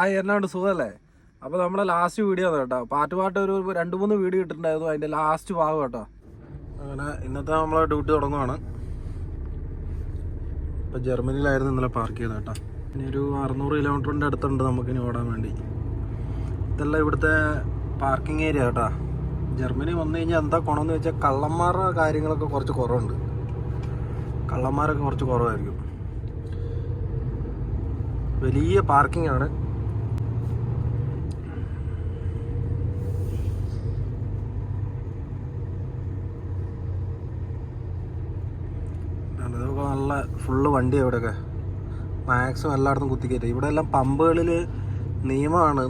ആ എന്നാണ്ട് സുഖമല്ലേ അപ്പോൾ നമ്മുടെ ലാസ്റ്റ് വീഡിയോ ആണ് കേട്ടോ. പാട്ട് പാട്ട് ഒരു രണ്ട് മൂന്ന് വീഡിയോ ഇട്ടിട്ടുണ്ടായിരുന്നു. അതിന്റെ ലാസ്റ്റ് ഭാഗം കേട്ടോ. അങ്ങനെ ഇന്നത്തെ നമ്മളെ ഡ്യൂട്ടി തുടങ്ങുവാണ്. ഇപ്പോൾ ജർമ്മനിയിലായിരുന്നു ഇന്നലെ പാർക്ക് ചെയ്തത് കേട്ടോ. ഇനി ഒരു അറുന്നൂറ് കിലോമീറ്ററിന്റെ അടുത്തുണ്ട് നമുക്കിനി ഓടാൻ വേണ്ടി. ഇതെല്ലാം ഇവിടുത്തെ പാർക്കിംഗ് ഏരിയ കേട്ടോ. ജർമ്മനി വന്നു കഴിഞ്ഞാൽ എന്താ ഗുണമെന്ന് വെച്ചാൽ കള്ളന്മാരുടെ കാര്യങ്ങളൊക്കെ കുറച്ച് കുറവുണ്ട്. കള്ളന്മാരൊക്കെ കുറച്ച് കുറവായിരിക്കും. വലിയ പാർക്കിംഗ് ആണ്. ഇതൊക്കെ നല്ല ഫുള്ള് വണ്ടി ഇവിടെയൊക്കെ. മാക്സിമം എല്ലായിടത്തും കുത്തിക്കയറ്റും ഇവിടെ എല്ലാം പമ്പുകളിൽ നിയമമാണ്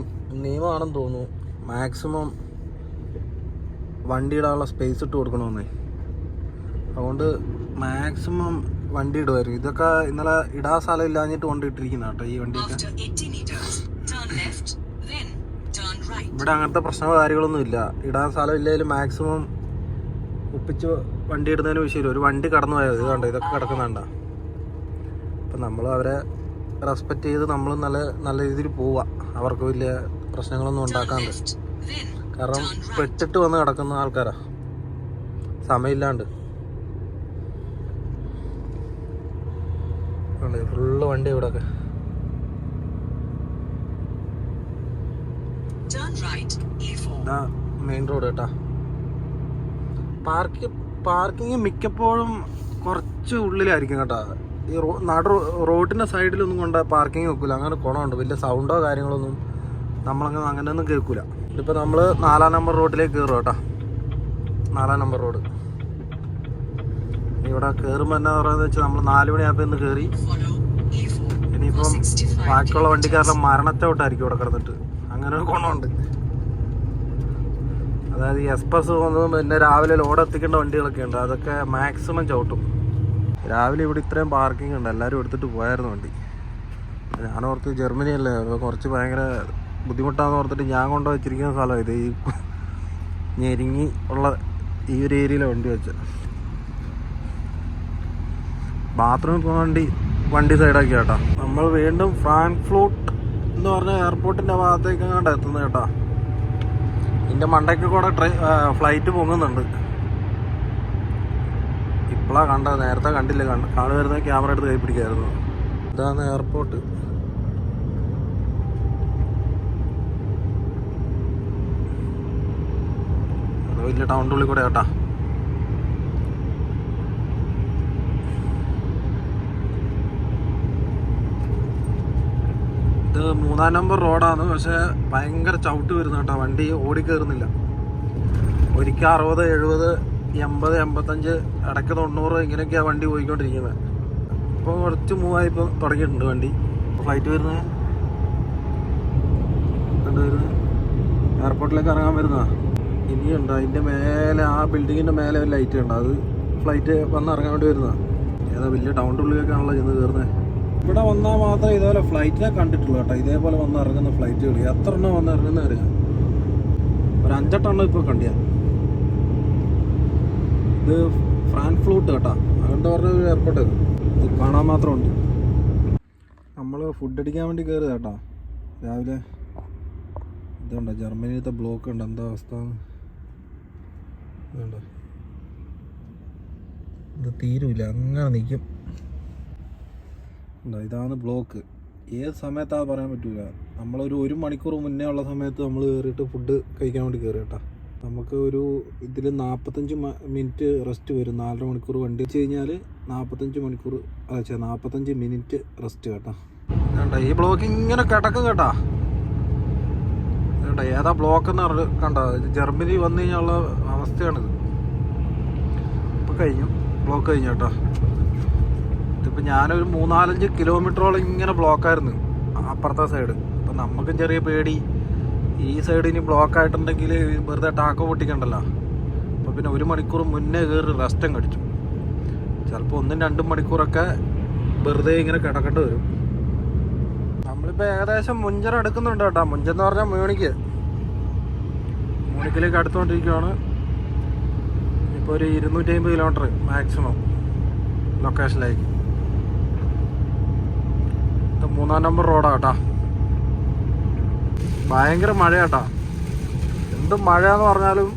നിയമമാണെന്ന് തോന്നുന്നു. മാക്സിമം വണ്ടി ഇടാനുള്ള സ്പേസ് ഇട്ട് കൊടുക്കണമെന്നേ. അതുകൊണ്ട് മാക്സിമം വണ്ടി ഇടുമായിരുന്നു ഇതൊക്കെ ഇന്നലെ ഇടാൻ സ്ഥലം ഇല്ലാഞ്ഞിട്ട് കൊണ്ട് ഇട്ടിരിക്കുന്ന കേട്ടോ ഈ വണ്ടിയൊക്കെ. After 80 meters, turn left, then turn right. ഇവിടെ അങ്ങനത്തെ പ്രശ്നമോ കാര്യങ്ങളൊന്നും ഇല്ല. ഇടാൻ സ്ഥലം ഇല്ലെങ്കിലും മാക്സിമം ഒപ്പിച്ച് വണ്ടി ഇടുന്നതിന് വിഷയമില്ല. ഒരു വണ്ടി കടന്നു പോയത് കണ്ടോ? ഇതൊക്കെ കിടക്കുന്നുണ്ട. അപ്പം നമ്മൾ അവരെ റെസ്പെക്റ്റ് ചെയ്ത് നമ്മൾ നല്ല നല്ല രീതിയിൽ പോവുക അവർക്ക് വലിയ പ്രശ്നങ്ങളൊന്നും ഉണ്ടാക്കാണ്ട്. കാരണം പെട്ടിട്ട് വന്ന് കിടക്കുന്ന ആൾക്കാരാ. സമയമില്ലാണ്ട്. ഫുള്ള് വണ്ടി ഇവിടെയൊക്കെ ഒക്കെ right, E4. ഇതാ മെയിൻ റോഡ് കേട്ടാ. പാർക്ക് പാർക്കിങ് മിക്കപ്പോഴും കുറച്ച് ഉള്ളിലായിരിക്കും കേട്ടോ. ഈ നട റോഡിന്റെ സൈഡിലൊന്നും കൊണ്ട് പാർക്കിംഗ് വെക്കില്ല അങ്ങനെ കുണമുണ്ട്. വലിയ സൗണ്ടോ കാര്യങ്ങളൊന്നും നമ്മളങ്ങനെ അങ്ങനെയൊന്നും കേൾക്കില്ല ഇതിപ്പോൾ നമ്മൾ നാലാം നമ്പർ റോഡിലേക്ക് കയറും കേട്ടോ. നാലാം നമ്പർ റോഡ്. ഇവിടെ കയറുമ്പോൾ എന്നാ പറയുന്നത് വെച്ചാൽ നമ്മൾ നാല് മണിയാകുമ്പോൾ ഇന്ന് കയറി Follow E4 ഇനിയിപ്പം for 65 ബാക്കിയുള്ള വണ്ടിക്കാരുടെ മരണത്തെ തൊട്ടായിരിക്കും ഇവിടെ കിടന്നിട്ട്. അങ്ങനെ ഒരു ഗുണമുണ്ട് അതായത് ഈ എക്സ്പ്രസ് പോകുന്നതും പിന്നെ രാവിലെ ലോഡ് എത്തിക്കേണ്ട വണ്ടികളൊക്കെ ഉണ്ട്. അതൊക്കെ മാക്സിമം ചവിട്ടും. രാവിലെ ഇവിടെ ഇത്രയും പാർക്കിംഗ് ഉണ്ട്. എല്ലാവരും എടുത്തിട്ട് പോയായിരുന്നു വണ്ടി. ഞാൻ ഓർത്ത് ജർമ്മനി അല്ലേ? അപ്പോൾ കുറച്ച് ഭയങ്കര ബുദ്ധിമുട്ടാന്ന് ഓർത്തിട്ട് ഞാൻ കൊണ്ട് വെച്ചിരിക്കുന്ന സ്ഥലം ഇത്. ഈ ഞെരുങ്ങി ഉള്ള ഈ ഒരു ഏരിയയിലെ വണ്ടി വെച്ച. ബാത്റൂമിൽ പോകാൻ വേണ്ടി വണ്ടി സൈഡാക്കി കേട്ടോ. നമ്മൾ വീണ്ടും ഫ്രാങ്ക്ഫ്ലൂട്ട് എന്ന് പറഞ്ഞ എയർപോർട്ടിന്റെ ഭാഗത്തേക്ക് അങ്ങോട്ട് എത്തുന്നത് കേട്ടോ. ഇതിന്റെ മണ്ടയ്ക്ക് കൂടെ ട്രെയിൻ ഫ്ലൈറ്റ് പൊങ്ങുന്നുണ്ട്. ഇപ്പോഴാണ് കണ്ടത് നേരത്തെ കണ്ടില്ല. കണ്ട കാണു വരുന്ന ക്യാമറ എടുത്ത് കൈ പിടിക്കായിരുന്നു. ഇതാണ് എയർപോർട്ട് വലിയ ടൗണിന്റെ ഉള്ളിൽ കൂടെ കേട്ടാ ഇത് മൂന്നാം നമ്പർ റോഡാണ്. പക്ഷേ ഭയങ്കര ചവിട്ട് വരുന്ന കേട്ടോ. വണ്ടി ഓടിക്കയറുന്നില്ല ഒരിക്കൽ അറുപത് എഴുപത് എൺപത് എൺപത്തഞ്ച് ഇടയ്ക്ക് തൊണ്ണൂറ് ഇങ്ങനെയൊക്കെയാണ് വണ്ടി പോയിക്കൊണ്ടിരിക്കുന്നത്. അപ്പോൾ കുറച്ച് മൂവായി ഇപ്പോൾ തുടങ്ങിയിട്ടുണ്ട് വണ്ടി. ഫ്ലൈറ്റ് വരുന്നത്? കണ്ടുവരുന്നത് എയർപോർട്ടിലേക്ക് ഇറങ്ങാൻ വരുന്നതാ. ഇനിയുണ്ട്? അതിന്റെ മേലെ ആ ബിൽഡിങ്ങിന്റെ മേലെ ലൈറ്റ് ഉണ്ട്? അത് ഫ്ലൈറ്റ് വന്ന് ഇറങ്ങാൻ വേണ്ടി വരുന്നതാണ് ഏതാ വലിയ ടൗണിന്റെ ഉള്ളിലേക്കാണല്ലോ ചെന്ന് കയറുന്നത് ഇവിടെ വന്നാൽ മാത്രമേ ഇതേപോലെ ഫ്ലൈറ്റിനെ കണ്ടിട്ടുള്ളൂ കേട്ടോ. ഇതേപോലെ വന്ന് ഇറങ്ങുന്ന ഫ്ലൈറ്റുകൾ എത്ര എണ്ണം വന്ന് ഇറങ്ങുന്ന അറിയാം? ഒരു അഞ്ചെട്ടെണ്ണം ഇപ്പോൾ കണ്ടിയ. ഇത് ഫ്രാൻഫ്ലൂട്ട് കേട്ടോ. അതുകൊണ്ട് പറഞ്ഞ ഒരു എയർപോർട്ട് ഇത്. കാണാൻ മാത്രമുണ്ട്. നമ്മൾ ഫുഡ് അടിക്കാൻ വേണ്ടി കയറുക കേട്ടോ. രാവിലെ. ഇതുണ്ടോ. ജർമ്മനിയിലത്തെ ബ്ലോക്ക് ഉണ്ട്. എന്താ അവസ്ഥ? ഇതുണ്ടോ. ഇത് തീരുമില്ല അങ്ങനെ നിൽക്കും ഇതാണ് ബ്ലോക്ക് ഏത് സമയത്താണ് പറയാൻ പറ്റൂല. നമ്മളൊരു ഒരു മണിക്കൂർ മുന്നേ ഉള്ള സമയത്ത് നമ്മൾ കയറിയിട്ട് ഫുഡ് കഴിക്കാൻ വേണ്ടി കയറി കേട്ടോ. നമുക്ക് ഒരു ഇതിൽ നാൽപ്പത്തഞ്ച് മിനിറ്റ് റെസ്റ്റ് വരും. നാലര മണിക്കൂർ വണ്ടി വെച്ച് കഴിഞ്ഞാൽ നാൽപ്പത്തഞ്ച് മണിക്കൂർ അതെ നാൽപ്പത്തഞ്ച് മിനിറ്റ് റെസ്റ്റ് കേട്ടോ. കേട്ടോ ഈ ബ്ലോക്ക് ഇങ്ങനെ കിടക്കും കേട്ടാ. കേട്ടോ ഏതാ ബ്ലോക്ക് എന്ന് പറഞ്ഞു കണ്ടോ? ജർമ്മനി വന്നു കഴിഞ്ഞുള്ള അവസ്ഥയാണിത്. ഇപ്പം കഴിഞ്ഞു. ബ്ലോക്ക് കഴിഞ്ഞു കേട്ടോ. ഇതിപ്പോൾ ഞാനൊരു മൂന്നാലഞ്ച് കിലോമീറ്ററോളം ഇങ്ങനെ ബ്ലോക്കായിരുന്നു അപ്പുറത്തെ സൈഡ് അപ്പം നമുക്കും ചെറിയ പേടി. ഈ സൈഡ് ഇനി ബ്ലോക്ക് ആയിട്ടുണ്ടെങ്കിൽ വെറുതെ ടാക്കോ പൊട്ടിക്കണ്ടല്ലോ. അപ്പോൾ പിന്നെ ഒരു മണിക്കൂർ മുന്നേ കയറി റെസ്റ്റും കടിച്ചു ചിലപ്പോൾ ഒന്നും രണ്ടും മണിക്കൂറൊക്കെ വെറുതെ ഇങ്ങനെ കിടക്കേണ്ടി വരും. നമ്മളിപ്പോൾ ഏകദേശം മുഞ്ചർ എടുക്കുന്നുണ്ട് കേട്ടോ. മുഞ്ചെന്ന് പറഞ്ഞാൽ മ്യൂണിക്ക് മ്യൂണിക്കിലേക്ക് അടുത്തുകൊണ്ടിരിക്കുകയാണ് ഇപ്പോൾ ഒരു ഇരുന്നൂറ്റി അമ്പത് കിലോമീറ്റർ മാക്സിമം ലൊക്കേഷനിലേക്ക് ഇത് മൂന്നാം നമ്പർ റോഡാ കേട്ടോ ഭയങ്കര മഴയാട്ടാ. എന്ത് മഴ എന്ന് പറഞ്ഞാലും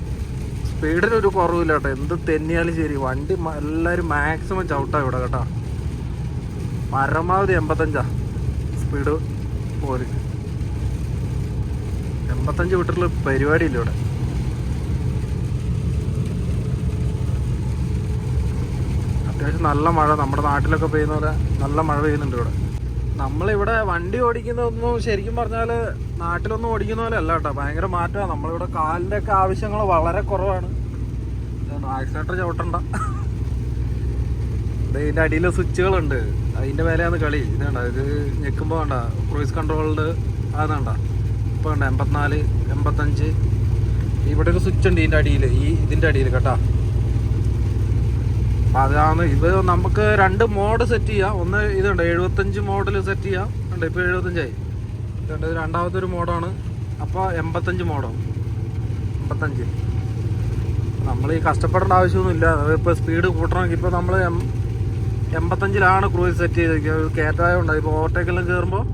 സ്പീഡിനൊരു കുറവില്ല കേട്ടോ എന്ത് തെന്നിയാലും ശരി. വണ്ടി എല്ലാവരും മാക്സിമം ചവിട്ടാ ഇവിടെ കേട്ടോ. പരമാവധി എൺപത്തഞ്ചാ സ്പീഡ് പോര്. എൺപത്തഞ്ച് വിട്ടിട്ടുള്ള പരിപാടിയില്ല ഇവിടെ. അത്യാവശ്യം നല്ല മഴ. നമ്മുടെ നാട്ടിലൊക്കെ പെയ്യുന്ന പോലെ നല്ല മഴ പെയ്യുന്നുണ്ട് ഇവിടെ. നമ്മളിവിടെ വണ്ടി ഓടിക്കുന്നതൊന്നും ശരിക്കും പറഞ്ഞാൽ നാട്ടിലൊന്നും ഓടിക്കുന്ന പോലെ അല്ല കേട്ടോ. ഭയങ്കര മാറ്റമാണ്. നമ്മളിവിടെ കാലിന്റെ ഒക്കെ ആവശ്യങ്ങൾ വളരെ കുറവാണ്. ആക്സിലേറ്റർ ചവിട്ടണ്ട. ഇതിന്റെ അടിയിൽ സ്വിച്ചുകളുണ്ട്. അതിന്റെ മേലെയാണ് കളി. ഇതാണ്ട ഇത് ഞെക്കുമ്പോൾ വേണ്ട ക്രൂയിസ് കൺട്രോളിന്റെ അതാണ്ട ഇപ്പോൾ വേണ്ട എൺപത്തിനാല് എൺപത്തഞ്ച് ഇവിടെ ഒരു സ്വിച്ച് ഉണ്ട് ഇതിന്റെ അടിയിൽ ഈ ഇതിന്റെ അടിയിൽ കേട്ടോ. അപ്പൊ അതാണ് ഇത് നമുക്ക് രണ്ട് മോഡ് സെറ്റ് ചെയ്യാം. ഒന്ന് ഇതുണ്ട് എഴുപത്തഞ്ച് മോഡൽ സെറ്റ് ചെയ്യാം. ഉണ്ട് ഇപ്പൊ എഴുപത്തഞ്ചായി. ഇതുണ്ട് ഇത് രണ്ടാമത്തെ ഒരു മോഡാണ്. അപ്പോൾ എൺപത്തഞ്ച് മോഡാണ് എൺപത്തഞ്ച്. നമ്മൾ ഈ കഷ്ടപ്പെടേണ്ട ആവശ്യമൊന്നുമില്ല ഇപ്പൊ സ്പീഡ് കൂട്ടണമെങ്കിൽ ഇപ്പൊ നമ്മൾ എൺപത്തഞ്ചിലാണ് ക്രൂയിസ് സെറ്റ് ചെയ്തിരിക്കുന്നത് കയറ്റായതുകൊണ്ട് ഇപ്പോൾ ഓവർടേക്കെല്ലാം കയറുമ്പോൾ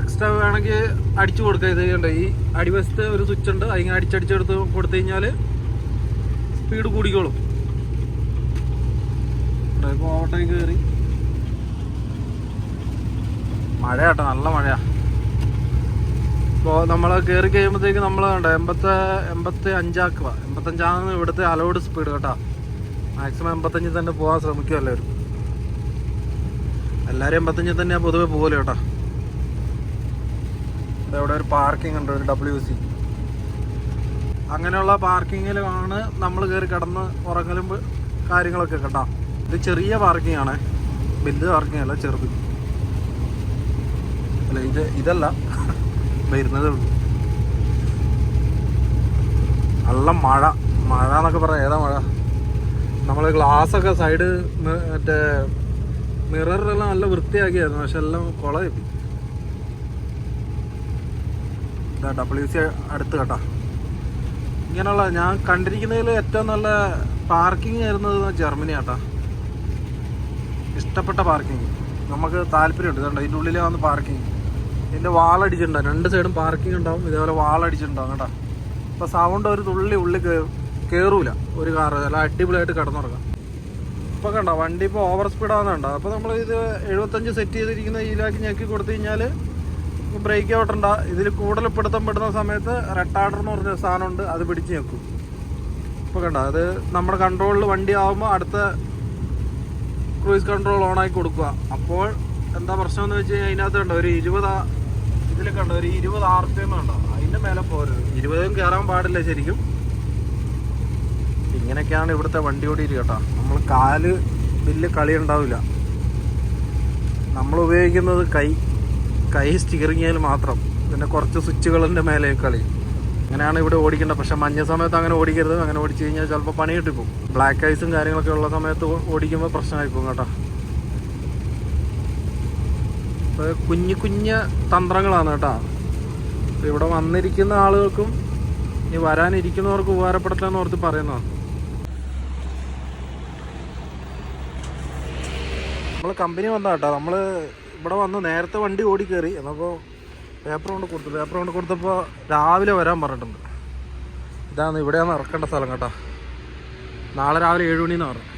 എക്സ്ട്രാ വേണമെങ്കിൽ അടിച്ചു കൊടുക്കുക. ഇത് ചെയ്യണ്ട ഈ അടിവശത്ത് ഒരു സ്വിച്ച് ഉണ്ട്. അതിങ്ങനെ അടിച്ചടിച്ചെടുത്ത് കൊടുത്തു കഴിഞ്ഞാൽ സ്പീഡ് കൂടിക്കോളും. ഇപ്പോൾ ഓവർടേക്ക് കയറി മഴ നല്ല മഴയാ. ഇപ്പോൾ നമ്മൾ കയറി കഴിയുമ്പോഴത്തേക്ക് നമ്മൾ കണ്ടോ എൺപത്തി എൺപത്തി അഞ്ചാക്കുക എൺപത്തഞ്ചാണ് ഇവിടുത്തെ അലോഡ് സ്പീഡ് കേട്ടോ. മാക്സിമം എൺപത്തഞ്ചിൽ തന്നെ പോകാൻ ശ്രമിക്കും എല്ലാവരും. എല്ലാവരും എൺപത്തഞ്ചിൽ തന്നെ പൊതുവെ പോകൽ കേട്ടോ. ഇവിടെ ഒരു പാർക്കിംഗ് ഉണ്ട് ഒരു ഡബ്ല്യു സി അങ്ങനെയുള്ള പാർക്കിങ്ങിലാണ് നമ്മൾ കയറി കിടന്ന് ഉറങ്ങലും കാര്യങ്ങളൊക്കെ കേട്ടോ. ഇത് ചെറിയ പാർക്കിംഗ് ആണ്. വലുത് പാർക്കിംഗ് അല്ല ചെറുത്. അല്ല ഇത് ഇതല്ല. വരുന്നതേ ഉള്ളൂ. നല്ല മഴ. മഴ എന്നൊക്കെ പറയാം ഏതാ മഴ? നമ്മൾ ഗ്ലാസ് ഒക്കെ സൈഡ് മറ്റേ മിററിലെല്ലാം നല്ല വൃത്തിയാക്കിയായിരുന്നു. പക്ഷെ എല്ലാം കുളമായി ഡബ്ല്യു സി അടുത്ത് കേട്ടാ. ഇങ്ങനെയുള്ള ഞാൻ കണ്ടിരിക്കുന്നതിൽ ഏറ്റവും നല്ല പാർക്കിംഗ് ആയിരുന്നത് ജർമ്മനി ആട്ടാ ഇഷ്ടപ്പെട്ട പാർക്കിംഗ് നമുക്ക് താല്പര്യമുണ്ട്. ഇതുണ്ട്. ഇതിന്റെ ഉള്ളിലേ വന്ന് പാർക്കിംഗ് ഇതിന്റെ വാളടിച്ചിട്ടുണ്ടാവും രണ്ട് സൈഡും പാർക്കിംഗ് ഉണ്ടാവും. ഇതേപോലെ വാളടിച്ചിട്ടുണ്ടാവും കേട്ടോ. അപ്പോൾ സൗണ്ട് ഒരു തുള്ളി ഉള്ളിൽ കയറൂല ഒരു കാറ് അല്ല അടിപൊളിയായിട്ട് കിടന്നുറങ്ങാം. ഇപ്പോൾ കണ്ടോ? വണ്ടി ഇപ്പോൾ ഓവർ സ്പീഡാകുന്നുണ്ടോ അപ്പോൾ നമ്മൾ ഇത് എഴുപത്തഞ്ച് സെറ്റ് ചെയ്തിരിക്കുന്ന ഇതിലാക്കി ഞെക്കി കൊടുത്തു കഴിഞ്ഞാൽ ബ്രേക്ക് ഔട്ടണ്ട ഇതിൽ കൂടുതൽ പിടുത്തം പെടുന്ന സമയത്ത് റെട്ടാർഡർ എന്ന് പറഞ്ഞ സാധനമുണ്ട് അത് പിടിച്ച് ഞെക്കും. ഇപ്പോൾ കണ്ടോ? അത് നമ്മുടെ കൺട്രോളിൽ വണ്ടി ആകുമ്പോൾ അടുത്ത ക്രൂയിസ് കൺട്രോൾ ഓൺ ആക്കി കൊടുക്കുക. അപ്പോൾ എന്താ പ്രശ്നം എന്ന് വെച്ച് കഴിഞ്ഞാൽ അതിനകത്ത് കണ്ടോ ഒരു ഇരുപത് ഇതിൽ കണ്ടോ ഒരു ഇരുപത് ആർ പി എം ഉണ്ടോ അതിന്റെ മേലെ പോരുത് ഇരുപതും കയറാൻ പാടില്ല ശരിക്കും. ഇങ്ങനെയൊക്കെയാണ് ഇവിടുത്തെ വണ്ടി ഓടിയിട്ട് കേട്ടോ. നമ്മൾ കാൽ വലിയ കളി ഉണ്ടാവില്ല. നമ്മൾ ഉപയോഗിക്കുന്നത് കൈ കൈ സ്റ്റിയറിങ്ങിൽ മാത്രം. പിന്നെ കുറച്ച് സ്വിച്ചുകളിന്റെ മേലെ കളി. അങ്ങനെയാണ് ഇവിടെ ഓടിക്കേണ്ടത്. പക്ഷെ മഞ്ഞ സമയത്ത് അങ്ങനെ ഓടിക്കരുത്. അങ്ങനെ ഓടിച്ചു കഴിഞ്ഞാൽ ചിലപ്പോൾ പണി കിട്ടിപ്പോവും ബ്ലാക്ക് ഐസും കാര്യങ്ങളൊക്കെ ഉള്ള സമയത്ത് ഓടിക്കുമ്പോൾ പ്രശ്നമായി പോകും കേട്ടോ. അപ്പോൾ കുഞ്ഞു കുഞ്ഞ് തന്ത്രങ്ങളാണ് കേട്ടോ. ഇവിടെ വന്നിരിക്കുന്ന ആളുകൾക്കും ഇനി വരാനിരിക്കുന്നവർക്ക് ഉപകാരപ്പെടട്ടെ എന്ന് ഓർത്ത് പറയുന്നതാണ്. നമ്മൾ കമ്പനി വന്ന കേട്ടോ നമ്മൾ ഇവിടെ വന്ന് നേരത്തെ വണ്ടി ഓടി കയറി എന്നപ്പോൾ പേപ്പർ കൊണ്ട് കൊടുത്തു പേപ്പർ കൊണ്ട് കൊടുത്തപ്പോൾ രാവിലെ വരാൻ പറഞ്ഞിട്ടുണ്ട്. ഇതാണ് ഇവിടെയാണ് ഇറക്കേണ്ട സ്ഥലം കേട്ടോ. നാളെ രാവിലെ ഏഴ് മണിന്ന് പറഞ്ഞു.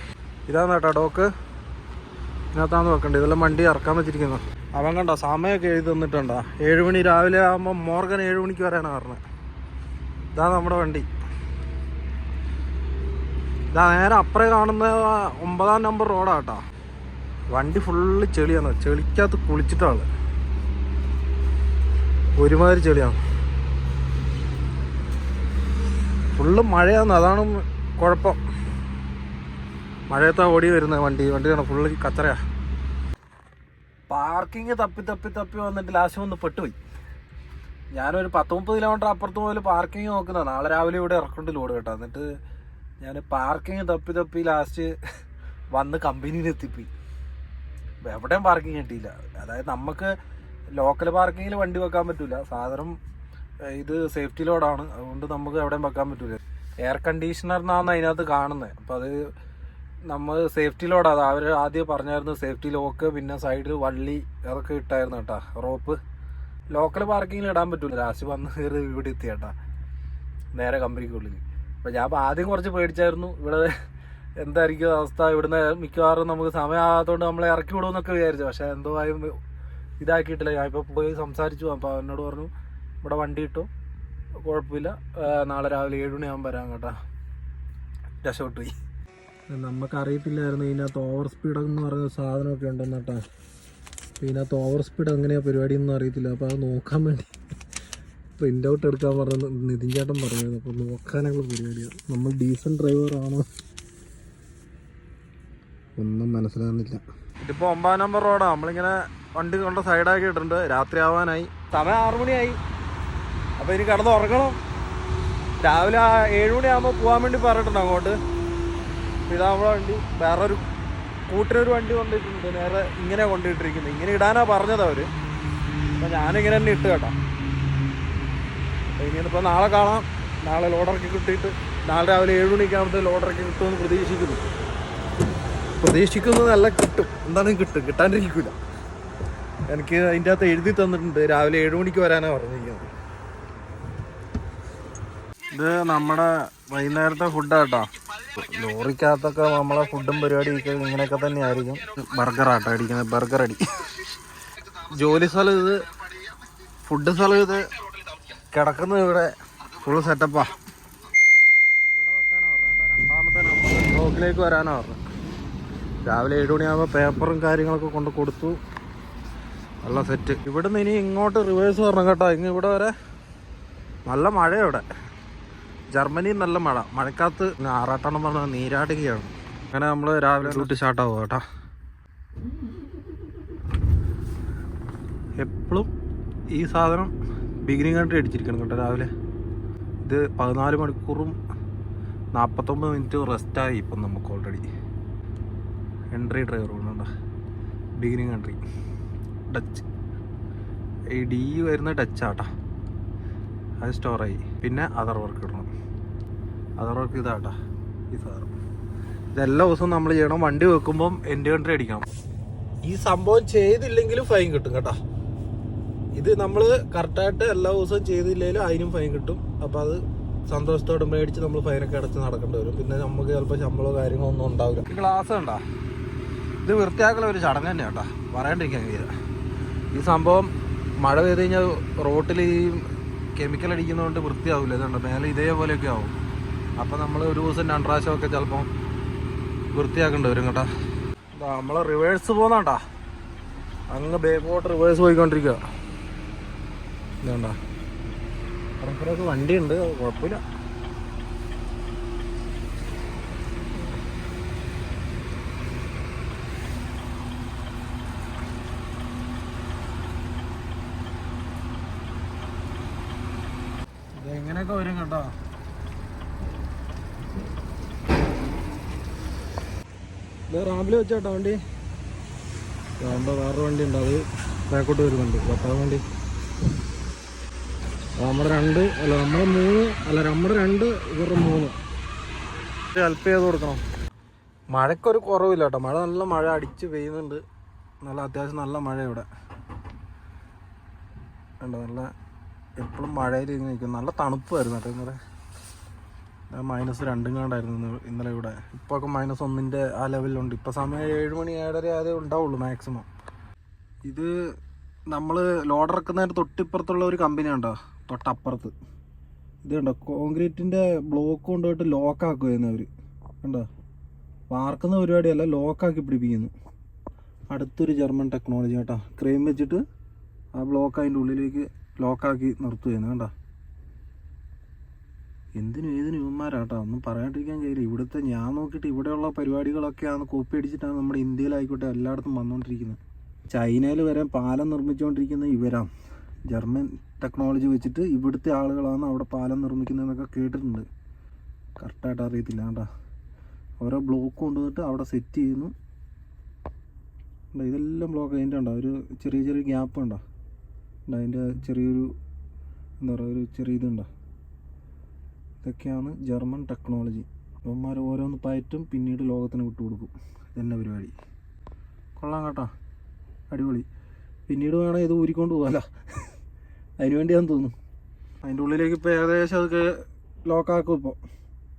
ഇതാണ് കേട്ടോ ഡോക്ക് ഇതിനകത്താണ് വെക്കേണ്ടത് ഇതെല്ലാം വണ്ടി ഇറക്കാൻ വെച്ചിരിക്കുന്നു. അവൻ കണ്ടോ സമയമൊക്കെ എഴുതി തന്നിട്ടുണ്ടോ? ഏഴ് മണി രാവിലെ ആകുമ്പോൾ മോർഗൻ ഏഴ് മണിക്ക് വരാനാണ് പറഞ്ഞത് ഇതാണ് നമ്മുടെ വണ്ടി. ഇതാ നേരെ അപ്പുറേ കാണുന്ന ഒമ്പതാം നമ്പർ റോഡാട്ടോ വണ്ടി ഫുള്ള് ചെളിയാണ്. ചെളിക്കകത്ത് കുളിച്ചിട്ടാണ് ഒരുമാതിരി ചെളിയാണ്. ഫുള്ള് മഴയാണ് അതാണ് കുഴപ്പം. മഴയത്താ ഓടി വരുന്നത് വണ്ടി വണ്ടിയാണ് ഫുള്ള് കച്ചറയാ. പാർക്കിങ് തപ്പി തപ്പി തപ്പി വന്നിട്ട് ലാസ്റ്റ് ഒന്ന് പെട്ടുപോയി. ഞാനൊരു പത്ത് മുപ്പത് കിലോമീറ്റർ അപ്പുറത്ത് പോലും പാർക്കിങ് നോക്കുന്ന നാളെ രാവിലെ ഇവിടെ ഇറക്കുന്നുണ്ട് ലോഡ് കേട്ടോ. എന്നിട്ട് ഞാൻ പാർക്കിങ് തപ്പി തപ്പി ലാസ്റ്റ് വന്ന് കമ്പനിയിൽ എത്തിപ്പോയി എവിടെയും പാർക്കിങ് കിട്ടിയില്ല. അതായത് നമുക്ക് ലോക്കൽ പാർക്കിങ്ങിൽ വണ്ടി വെക്കാൻ പറ്റില്ല സാധനം ഇത് സേഫ്റ്റി ലോഡാണ്. അതുകൊണ്ട് നമുക്ക് എവിടെയും വെക്കാൻ പറ്റില്ല എയർ കണ്ടീഷണർ കണ്ടീഷണറിനാണ് അതിനകത്ത് കാണുന്നത് അപ്പോൾ അത് നമ്മൾ സേഫ്റ്റി ലോഡാണ് അവർ ആദ്യം പറഞ്ഞായിരുന്നു സേഫ്റ്റി ലോക്ക് പിന്നെ സൈഡിൽ വള്ളി അതൊക്കെ ഇട്ടായിരുന്നു കേട്ടോ റോപ്പ്. ലോക്കൽ പാർക്കിങ്ങിൽ ഇടാൻ പറ്റില്ല ലാസ്റ്റ് വന്ന് കയറി ഇവിടെ എത്തി കേട്ടാ നേരെ കമ്പനിക്കുള്ളിൽ അപ്പോൾ ഞാൻ അപ്പോൾ ആദ്യം കുറച്ച് പേടിച്ചായിരുന്നു. ഇവിടെ എന്തായിരിക്കും അവസ്ഥ? ഇവിടുന്ന് മിക്കവാറും നമുക്ക് സമയമാകാത്തതുകൊണ്ട് നമ്മളെ ഇറക്കി വിടുമെന്നൊക്കെ വിചാരിച്ചു. പക്ഷേ എന്തോ ആയും ഇതാക്കിയിട്ടില്ല. ഞാൻ ഇപ്പോൾ പോയി സംസാരിച്ചു. അപ്പോൾ എന്നോട് പറഞ്ഞു ഇവിടെ വണ്ടി ഇട്ടു. കുഴപ്പമില്ല. നാളെ രാവിലെ ഏഴ് മണിയാകുമ്പോൾ വരാം കേട്ടാ. രക്ഷപ്പെട്ടു പോയി നമുക്കറിയത്തില്ലായിരുന്നു ഇതിനകത്ത് ഓവർ സ്പീഡ് എന്ന് പറയുന്ന സാധനമൊക്കെ ഉണ്ടെന്ന് കേട്ടോ. ഇതിനകത്ത് ഓവർ സ്പീഡ് എങ്ങനെയാണ് പരിപാടി ഒന്നും അറിയത്തില്ല. അപ്പോൾ അത് നോക്കാൻ വേണ്ടി പ്രിന്റ് ഔട്ട് എടുക്കാൻ പറഞ്ഞു നിതിൻ ചേട്ടൻ പറഞ്ഞത് അപ്പോൾ നോക്കാനുള്ള പരിപാടിയാണ് നമ്മൾ ഡീസൽ ഡ്രൈവറാണോ ഒന്നും മനസ്സിലാകുന്നില്ല. ഇതിപ്പോൾ ഒമ്പതാം നമ്പർ റോഡാ നമ്മളിങ്ങനെ വണ്ടി കൊണ്ട സൈഡാക്കി ഇട്ടിട്ടുണ്ട്. രാത്രി ആവാനായി. സമയം ആറു മണിയായി. അപ്പോൾ ഇനി കിടന്ന് ഉറങ്ങണം. രാവിലെ ആ ഏഴ് മണിയാകുമ്പോൾ പോകാൻ വേണ്ടി പറഞ്ഞിട്ടുണ്ട് അങ്ങോട്ട്. ഇതാ നമ്മുടെ വണ്ടി. വേറൊരു കൂട്ടിനൊരു വണ്ടി കൊണ്ടിട്ടുണ്ട് നേരെ ഇങ്ങനെ കൊണ്ടിട്ടിരിക്കുന്നത് ഇങ്ങനെ ഇടാനാ പറഞ്ഞത് അവർ. അപ്പൊ ഞാനിങ്ങനെ തന്നെ ഇട്ട് കേട്ടോ. ഇനിയിപ്പോ നാളെ കാണാം. നാളെ ലോഡറൊക്കെ കിട്ടിയിട്ട്. നാളെ രാവിലെ ഏഴ് മണിക്കാകുമ്പോൾ ലോഡറൊക്കെ കിട്ടുമെന്ന് പ്രതീക്ഷിക്കുന്നു. പ്രതീക്ഷിക്കുന്നതല്ല കിട്ടും. എന്താണെങ്കിലും കിട്ടും? കിട്ടാണ്ടിരിക്കില്ല എനിക്ക് അതിന്റെ അകത്ത് എഴുതി തന്നിട്ടുണ്ട്. രാവിലെ ഏഴ് മണിക്ക് വരാനാണ് പറഞ്ഞിരിക്കുന്നത്. ഇത് നമ്മുടെ വൈകുന്നേരത്തെ ഫുഡാട്ടോ ലോറിക്കകത്തൊക്കെ നമ്മളെ ഫുഡും പരിപാടിയൊക്കെ ഇങ്ങനെയൊക്കെ തന്നെ ആയിരിക്കും ബർഗർ ആട്ടോ അടിക്കുന്നത്. ബർഗർ അടി. ജോലി സ്ഥലം ഇത്. ഫുഡ് സ്ഥലം ഇത്. കിടക്കുന്നത് ഇവിടെ. ഫുൾ സെറ്റപ്പാ. ഇവിടെ വെക്കാനാ പറഞ്ഞ രണ്ടാമത്തെ നമ്മൾ ബ്ലോക്കിലേക്ക് വരാനാ പറഞ്ഞത്. രാവിലെ ഏഴ് മണിയാകുമ്പോൾ പേപ്പറും കാര്യങ്ങളൊക്കെ കൊണ്ട് കൊടുത്തു. നല്ല സെറ്റ് ഇവിടുന്ന് ഇനി ഇങ്ങോട്ട് റിവേഴ്സ് വരണം കേട്ടോ. ഇങ്ങ് ഇവിടെ വരെ നല്ല മഴ ഇവിടെ. ജർമ്മനിയിൽ നല്ല മഴ. മഴക്കാലത്ത് എന്ന് പറഞ്ഞ നീരാടുകയാണ്. അങ്ങനെ നമ്മൾ രാവിലെ ഡ്യൂട്ടി സ്റ്റാർട്ടാവും കേട്ടോ. എപ്പോഴും ഈ സാധനം ബിഗിനിങ് കണ്ടി അടിച്ചിരിക്കണം കേട്ടോ രാവിലെ. ഇത് പതിനാല് മണിക്കൂറും നാൽപ്പത്തൊമ്പത് മിനിറ്റ് റെസ്റ്റായി ഇപ്പം നമുക്ക് ഓൾറെഡി എൻട്രി ഡ്രൈവർ വേണ്ട ബിഗിനിങ് എൻട്രി ഡച്ച് ഈ ഡി വരുന്ന ഡച്ചാട്ടാ അത് സ്റ്റോറായി പിന്നെ അതർ വർക്ക് ഇടണം. അതർ വർക്ക് ഇതാട്ടാ. ഈ സാധനം. ഇതെല്ലാ ദിവസവും നമ്മൾ ചെയ്യണം. വണ്ടി വെക്കുമ്പം എന്റെ കൺട്രി അടിക്കണം. ഈ സംഭവം ചെയ്തില്ലെങ്കിലും ഫൈൻ കിട്ടും കേട്ടോ. ഇത് നമ്മൾ കറക്റ്റായിട്ട് എല്ലാ ദിവസവും ചെയ്തില്ലെങ്കിലും അതിനും ഫൈൻ കിട്ടും. അപ്പോൾ അത് സന്തോഷത്തോടെ മേടിച്ച് നമ്മൾ ഫൈനൊക്കെ അടച്ച് നടക്കേണ്ടി വരും. പിന്നെ നമുക്ക് ചിലപ്പോൾ ശമ്പളമോ കാര്യങ്ങളോ ഒന്നും ഉണ്ടാവില്ല. ഗ്ലാസ് കണ്ടാ ഇത് വൃത്തിയാക്കല ഒരു ചടങ്ങ് തന്നെ കേട്ടോ. പറയാണ്ടിരിക്കാൻ കഴിയില്ല ഈ സംഭവം മഴ പെയ്ത് കഴിഞ്ഞാൽ റോട്ടിൽ ഈ കെമിക്കൽ അടിക്കുന്നതുകൊണ്ട് വൃത്തിയാവില്ല ഇതുണ്ട്? മേലെ ഇതേപോലെയൊക്കെ ആവും. അപ്പം നമ്മൾ ഒരു ദിവസം രണ്ട് പ്രാവശ്യമൊക്കെ ചിലപ്പം വൃത്തിയാക്കേണ്ടി വരും കേട്ടോ. നമ്മൾ റിവേഴ്സ് പോകുന്നണ്ടാ അങ്ങ് ബേക്കോട്ട് റിവേഴ്സ് പോയിക്കൊണ്ടിരിക്കുക ഇതാണ്ടാ? വണ്ടിയുണ്ട് കുഴപ്പമില്ല ഇത് എങ്ങനെയൊക്കെ വരും കേട്ടോ ഇത് റാമ്പിൽ വെച്ചോട്ടോ വണ്ടി. റാമ്പ വേറൊരു വണ്ടി ഉണ്ട്. അത് ബാക്കോട്ട് വരുന്നുണ്ട്. പത്താം വണ്ടി. നമ്മുടെ രണ്ട് അല്ല നമ്മുടെ മൂന്ന് അല്ല നമ്മുടെ രണ്ട് ഇവരുടെ മൂന്ന്. ഹെൽപ്പ് ചെയ്ത് കൊടുക്കണം. മഴക്കൊരു കുറവില്ല കേട്ടോ. മഴ നല്ല മഴ അടിച്ച് പെയ്യുന്നുണ്ട്. നല്ല അത്യാവശ്യം നല്ല മഴ ഇവിടെ. കണ്ടോ നല്ല എപ്പോഴും മഴയിൽ നിൽക്കും നല്ല തണുപ്പായിരുന്നു കേട്ടോ ഇന്നലെ. മൈനസ് രണ്ടും കണ്ടായിരുന്നു ഇന്ന് ഇന്നലെ ഇവിടെ. ഇപ്പോൾ ഒക്കെ മൈനസ് ഒന്നിന്റെ ആ ലെവലിലുണ്ട് ഇപ്പോൾ സമയം ഏഴ് മണി ഏഴര അതേ ഉണ്ടാവുള്ളൂ മാക്സിമം ഇത് നമ്മൾ ലോഡ് ഇറക്കുന്നതിന് തൊട്ടിപ്പുറത്തുള്ള ഒരു കമ്പനി ഉണ്ടോ? തൊട്ടപ്പുറത്ത്. ഇത് കണ്ടോ? കോൺക്രീറ്റിന്റെ ബ്ലോക്ക് കൊണ്ടുപോയിട്ട് ലോക്കാക്കുമായിരുന്നു അവർ കണ്ടോ? വാർക്കുന്ന പരിപാടിയല്ല ലോക്കാക്കി പിടിപ്പിക്കുന്നു. അടുത്തൊരു ജർമ്മൻ ടെക്നോളജി കേട്ടോ. ക്രെയിം വെച്ചിട്ട് ആ ബ്ലോക്ക് അതിന്റെ ഉള്ളിലേക്ക് ലോക്കാക്കി നിർത്തുകയാണ് കണ്ടോ? എന്തിനും ഏതിനും ഇവന്മാരാട്ടോ. ഒന്നും പറയാണ്ടിരിക്കാൻ കഴിയില്ല. ഇവിടുത്തെ ഞാൻ നോക്കിയിട്ട് ഇവിടെയുള്ള പരിപാടികളൊക്കെയാണ് കോപ്പി അടിച്ചിട്ടാണ് നമ്മുടെ ഇന്ത്യയിലായിക്കോട്ടെ എല്ലായിടത്തും വന്നുകൊണ്ടിരിക്കുന്നത് ചൈനയിൽ വരെ പാലം നിർമ്മിച്ചുകൊണ്ടിരിക്കുന്ന ഇവരാണ് ജർമ്മൻ ടെക്നോളജി വെച്ചിട്ട് ഇവിടുത്തെ ആളുകളാണ് അവിടെ പാലം നിർമ്മിക്കുന്നതെന്നൊക്കെ കേട്ടിട്ടുണ്ട്. കറക്റ്റായിട്ട് അറിയത്തില്ല കേട്ടോ ഓരോ ബ്ലോക്ക് കൊണ്ടുവന്നിട്ട് അവിടെ സെറ്റ് ചെയ്യുന്നു. ഇതെല്ലാം ബ്ലോക്ക് അതിന്റെ ഉണ്ടോ? ഒരു ചെറിയ ചെറിയ ഗ്യാപ്പ് ഉണ്ടോ? അതിന്റെ ചെറിയൊരു എന്താ പറയുക ഒരു ചെറിയ ഇതുണ്ടോ? ഇതൊക്കെയാണ് ജർമ്മൻ ടെക്നോളജി. അപ്പന്മാർ ഓരോന്ന് പയറ്റും പിന്നീട് ലോകത്തിന് വിട്ടുകൊടുക്കും. ഇതന്നെ പരിപാടി? കൊള്ളാം കേട്ടോ. അടിപൊളി. പിന്നീട് വേണം ഇത് ഊരിക്കൊണ്ട് പോകാമല്ലോ അതിനുവേണ്ടിയാന്ന് തോന്നുന്നു. അതിന്റെ ഉള്ളിലേക്ക് ഇപ്പോൾ ഏകദേശം അതൊക്കെ ലോക്കാക്കും ഇപ്പോൾ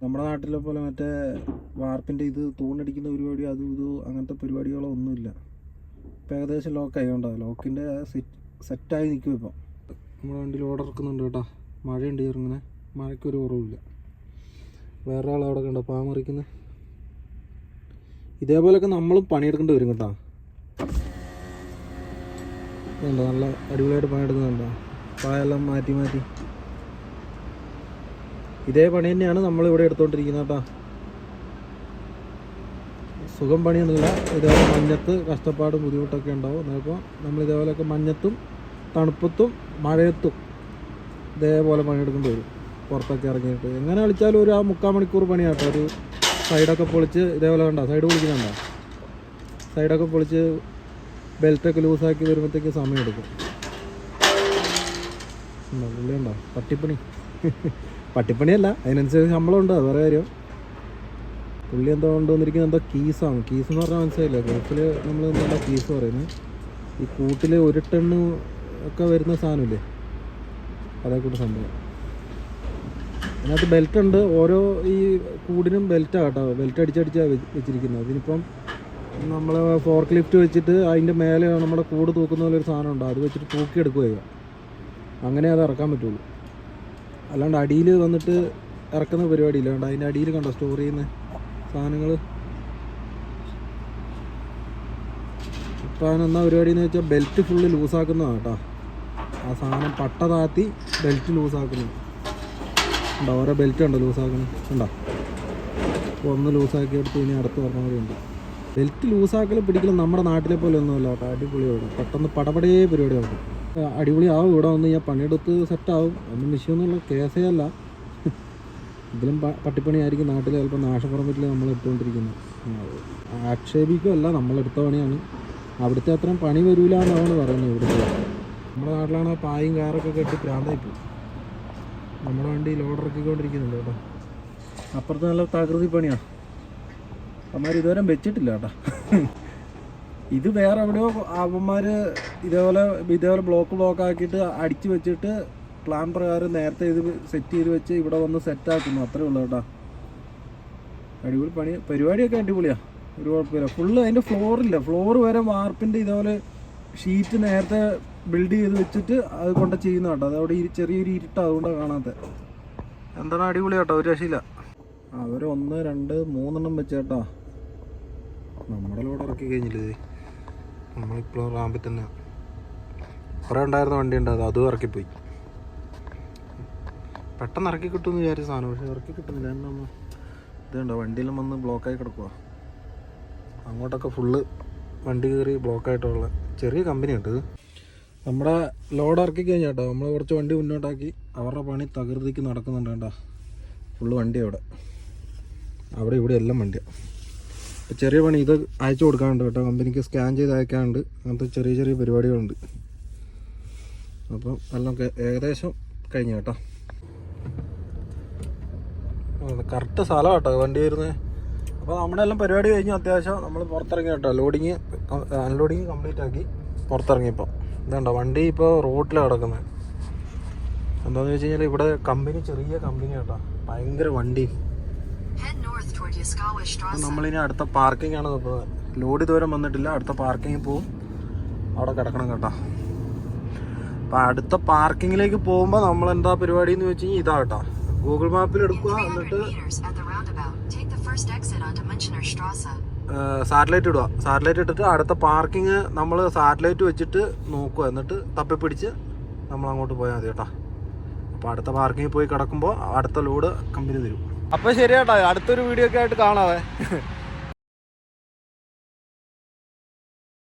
നമ്മുടെ നാട്ടിലെ പോലെ മറ്റേ വാർപ്പിന്റെ ഇത് തൂണടിക്കുന്ന പരിപാടി അതും ഇതും അങ്ങനത്തെ പരിപാടികളോ ഒന്നുമില്ല. ഇപ്പോൾ ഏകദേശം ലോക്കായി കൊണ്ടോ ലോക്കിന്റെ സെറ്റ് സെറ്റായി നിൽക്കും ഇപ്പോൾ നമ്മുടെ വണ്ടിയിൽ ഓർഡർ ഇറക്കുന്നുണ്ട് കേട്ടോ. മഴയുണ്ട് ചെറുങ്ങനെ. മഴയ്ക്കൊരു കുറവില്ല വേറെ ആൾ അവിടെ കണ്ടോ പാമറിക്കുന്നത് ഇതേപോലെയൊക്കെ നമ്മളും പണിയെടുക്കേണ്ടി വരും കേട്ടോ. ഇതുണ്ടോ? നല്ല അടിപൊളിയായിട്ട് പണിയെടുക്കുന്നുണ്ടോ? പായെല്ലാം മാറ്റി മാറ്റി. ഇതേ പണി തന്നെയാണ് നമ്മൾ ഇവിടെ എടുത്തോണ്ടിരിക്കുന്നത് കേട്ടോ. സുഖം പണിയൊന്നുമില്ല. ഇതേപോലെ മഞ്ഞത്ത് കഷ്ടപ്പാടും ബുദ്ധിമുട്ടൊക്കെ ഉണ്ടാവും. അപ്പോൾ നമ്മൾ ഇതേപോലെയൊക്കെ മഞ്ഞത്തും തണുപ്പത്തും മഴയത്തും ഇതേപോലെ പണിയെടുക്കേണ്ടി വരും. പുറത്തൊക്കെ ഇറങ്ങിയിട്ട്. എങ്ങനെ കളിച്ചാലും ഒരു ആ മുക്കാൽ മണിക്കൂർ പണിയാട്ടോ. ഒരു സൈഡൊക്കെ പൊളിച്ച് ഇതേപോലെ കണ്ടോ? സൈഡ് പൊളിക്കുന്നുണ്ടോ? സൈഡൊക്കെ പൊളിച്ച് ബെൽറ്റൊക്കെ ലൂസാക്കി വരുമ്പോഴത്തേക്ക് സമയം എടുക്കും. ഉണ്ടോ? പട്ടിപ്പണി. പട്ടിപ്പണിയല്ല അതിനനുസരിച്ച് ശമ്പളം ഉണ്ട് അത് വേറെ കാര്യം. പുള്ളി എന്തോ കൊണ്ടുവന്നിരിക്കുന്നത് എന്തോ കീസാണ്. കീസ് എന്ന് പറഞ്ഞാൽ മനസ്സിലായില്ല? ഗൾഫിൽ നമ്മൾ എന്താ കീസ് പറയുന്നത്? ഈ കൂട്ടിൽ ഒരു ടണ്ണ് ഒക്കെ വരുന്ന സാധനമില്ലേ? അതേ കൂട്ട് സംഭവം. അതിനകത്ത് ബെൽറ്റ് ഉണ്ട്. ഓരോ ഈ കൂടിനും ബെൽറ്റാണ് കേട്ടോ. ബെൽറ്റ് അടിച്ചടിച്ചാണ് വെച്ചിരിക്കുന്നത്. അതിനിപ്പം നമ്മൾ ഫോർക്ക് ലിഫ്റ്റ് വെച്ചിട്ട് അതിന്റെ മേലെ നമ്മുടെ കൂട് തൂക്കുന്ന പോലെ ഒരു സാധനം ഉണ്ട്. അത് വെച്ചിട്ട് തൂക്കിയെടുക്കുക അങ്ങനെ അത് ഇറക്കാൻ പറ്റുള്ളൂ. അല്ലാണ്ട് അടിയിൽ വന്നിട്ട് ഇറക്കുന്ന പരിപാടി ഇല്ലാണ്ട് അതിന്റെ അടിയിൽ കണ്ടോ? സ്റ്റോർ ചെയ്യുന്ന സാധനങ്ങൾ ഇപ്പം എന്നാ പരിപാടി എന്ന് വെച്ചാൽ ബെൽറ്റ് ഫുള്ള് ലൂസാക്കുന്നതാണ് കേട്ടോ. ആ സാധനം പട്ട താത്തി ബെൽറ്റ് ലൂസാക്കുന്നു ഉണ്ടോ? ഓരോ ബെൽറ്റ് ഉണ്ടോ ലൂസാക്കണം ഉണ്ടോ? അപ്പോൾ ഒന്ന് ലൂസാക്കി എടുത്ത് ഇനി അടുത്ത് പറഞ്ഞാൽ ഉണ്ട്. ബെൽറ്റ് ലൂസാക്കൽ പിടിക്കലും നമ്മുടെ നാട്ടിലെ പോലെ ഒന്നുമല്ല കേട്ടോ. അടിപൊളിയാണ് പെട്ടെന്ന് പടപടേ പരിപാടി നടക്കും. ആ, അടിപൊളിയാവും ഇവിടെ വന്ന് ഞാൻ പണിയെടുത്ത് സെറ്റാവും ഒന്നും വിഷയമൊന്നുമില്ല കേസേ അല്ല. ഇതിലും പട്ടിപ്പണിയായിരിക്കും. നാട്ടിൽ ചിലപ്പോൾ നാശപ്പുറമ്പിൽ നമ്മൾ എടുത്തുകൊണ്ടിരിക്കുന്നത്. ആക്ഷേപിക്കുമല്ല നമ്മളെടുത്ത പണിയാണ്. അവിടുത്തെ അത്രയും പണി വരൂല എന്നാണ് പറയുന്നത് ഇവിടുത്തെ. നമ്മുടെ നാട്ടിലാണ് പായും കാറൊക്കെ കെട്ടി പ്രാന്തായിപ്പോയി നമ്മുടെ വണ്ടി ലോഡ് ഇറക്കിക്കൊണ്ടിരിക്കുന്നുണ്ട് കേട്ടോ. അപ്പുറത്ത് നല്ല തകൃതി പണിയാണ് അവന്മാർ ഇതുവരെ വെച്ചിട്ടില്ല കേട്ടോ. ഇത് വേറെ എവിടെയോ അവന്മാർ ഇതേപോലെ ഇതേപോലെ ബ്ലോക്ക് ബ്ലോക്ക് ആക്കിയിട്ട് അടിച്ചു വെച്ചിട്ട് പ്ലാൻ പ്രകാരം നേരത്തെ ഇത് സെറ്റ് ചെയ്ത് വെച്ച് ഇവിടെ വന്ന് സെറ്റ് ആക്കുന്നു. അത്രേ ഉള്ളൂ കേട്ടോ. അടിപൊളി പണി. പരിപാടിയൊക്കെ അടിപൊളിയാണ് ഒരു കുഴപ്പമില്ല. ഫുള്ള് അതിന്റെ ഫ്ലോറില്ല ഫ്ലോർ വരെ വാർപ്പിന്റെ ഇതേപോലെ ഷീറ്റ് നേരത്തെ ബിൽഡ് ചെയ്ത് വെച്ചിട്ട് അത് കൊണ്ട് ചെയ്യുന്ന കേട്ടോ. അത് അവിടെ ചെറിയൊരു ഇരുട്ട് അതുകൊണ്ടാണ് കാണാത്ത. എന്താണ് അടിപൊളി കേട്ടോ ഒരു രക്ഷയില്ല. അവർ ഒന്ന് രണ്ട് മൂന്നെണ്ണം വെച്ചേട്ടാ നമ്മുടെ ലോഡ് ഇറക്കി കഴിഞ്ഞില്ലേ നമ്മളിപ്പോഴും റാമ്പിൽ തന്നെ. കുറേ ഉണ്ടായിരുന്ന വണ്ടി ഉണ്ട് അത് അതും ഇറക്കിപ്പോയി. പെട്ടെന്ന് ഇറക്കി കിട്ടുമെന്ന് വിചാരിച്ച സാധനം പക്ഷെ ഇറക്കി കിട്ടുന്നില്ല. എന്നൊന്ന് ഇതുണ്ടോ വണ്ടിയിലും വന്ന് ബ്ലോക്കായി കിടക്കുക അങ്ങോട്ടൊക്കെ ഫുള്ള് വണ്ടി കയറി ബ്ലോക്കായിട്ടുള്ള ചെറിയ കമ്പനി ഉണ്ട് നമ്മുടെ ലോഡ് ഇറക്കി കഴിഞ്ഞാൽ കേട്ടോ നമ്മൾ കുറച്ച് വണ്ടി മുന്നോട്ടാക്കി അവരുടെ പണി തകൃതിക്ക് നടക്കുന്നുണ്ട് കേട്ടോ ഫുള്ള് വണ്ടി അവിടെ. അവിടെ ഇവിടെ എല്ലാം വണ്ടിയാണ് ചെറിയ പണി ഇത് അയച്ചു കൊടുക്കാനുണ്ട് കേട്ടോ. കമ്പനിക്ക് സ്കാൻ ചെയ്ത് അയക്കാനുണ്ട്. അങ്ങനത്തെ ചെറിയ ചെറിയ പരിപാടികളുണ്ട്. അപ്പം എല്ലാം ഏകദേശം കഴിഞ്ഞു കേട്ടോ. കറക്റ്റ് സ്ഥലം കേട്ടോ വണ്ടി വരുന്നത്. അപ്പോൾ നമ്മുടെ എല്ലാം പരിപാടി കഴിഞ്ഞു അത്യാവശ്യം നമ്മൾ പുറത്തിറങ്ങി കേട്ടോ. ലോഡിങ് അൺലോഡിങ് കംപ്ലീറ്റ് ആക്കി പുറത്തിറങ്ങിയപ്പോൾ ഇതുണ്ടോ? വണ്ടി ഇപ്പോൾ റോഡിലാണ് കിടക്കുന്നത് എന്താണെന്ന് വെച്ച് കഴിഞ്ഞാൽ ഇവിടെ കമ്പനി ചെറിയ കമ്പനി കേട്ടോ. ഭയങ്കര വണ്ടി. നമ്മളിനി അടുത്ത പാർക്കിംഗ് ആണ് നോക്കുന്നത് ലോഡ് ദൂരം വന്നിട്ടില്ല. അടുത്ത പാർക്കിങ്ങിൽ പോവും. അവിടെ കിടക്കണം കേട്ടോ. അപ്പം അടുത്ത പാർക്കിങ്ങിലേക്ക് പോകുമ്പോൾ നമ്മൾ എന്താ പരിപാടി എന്ന് വെച്ച് കഴിഞ്ഞാൽ ഇതാ കേട്ടോ. ഗൂഗിൾ മാപ്പിൽ എടുക്കുക. 300 എന്നിട്ട് സാറ്റലൈറ്റ് ഇടുക സാറ്റലൈറ്റ് ഇട്ടിട്ട് അടുത്ത പാർക്കിങ് നമ്മൾ സാറ്റലൈറ്റ് വെച്ചിട്ട് നോക്കുക. എന്നിട്ട് തപ്പിപ്പിടിച്ച് നമ്മൾ അങ്ങോട്ട് പോയാൽ മതി കേട്ടോ. അപ്പോൾ അടുത്ത പാർക്കിങ്ങിൽ പോയി കിടക്കുമ്പോൾ അടുത്ത ലോഡ് കമ്പനി തരും. അപ്പോൾ ശരി കേട്ടോ അടുത്തൊരു വീഡിയോ ഒക്കെ ആയിട്ട് കാണാവേ.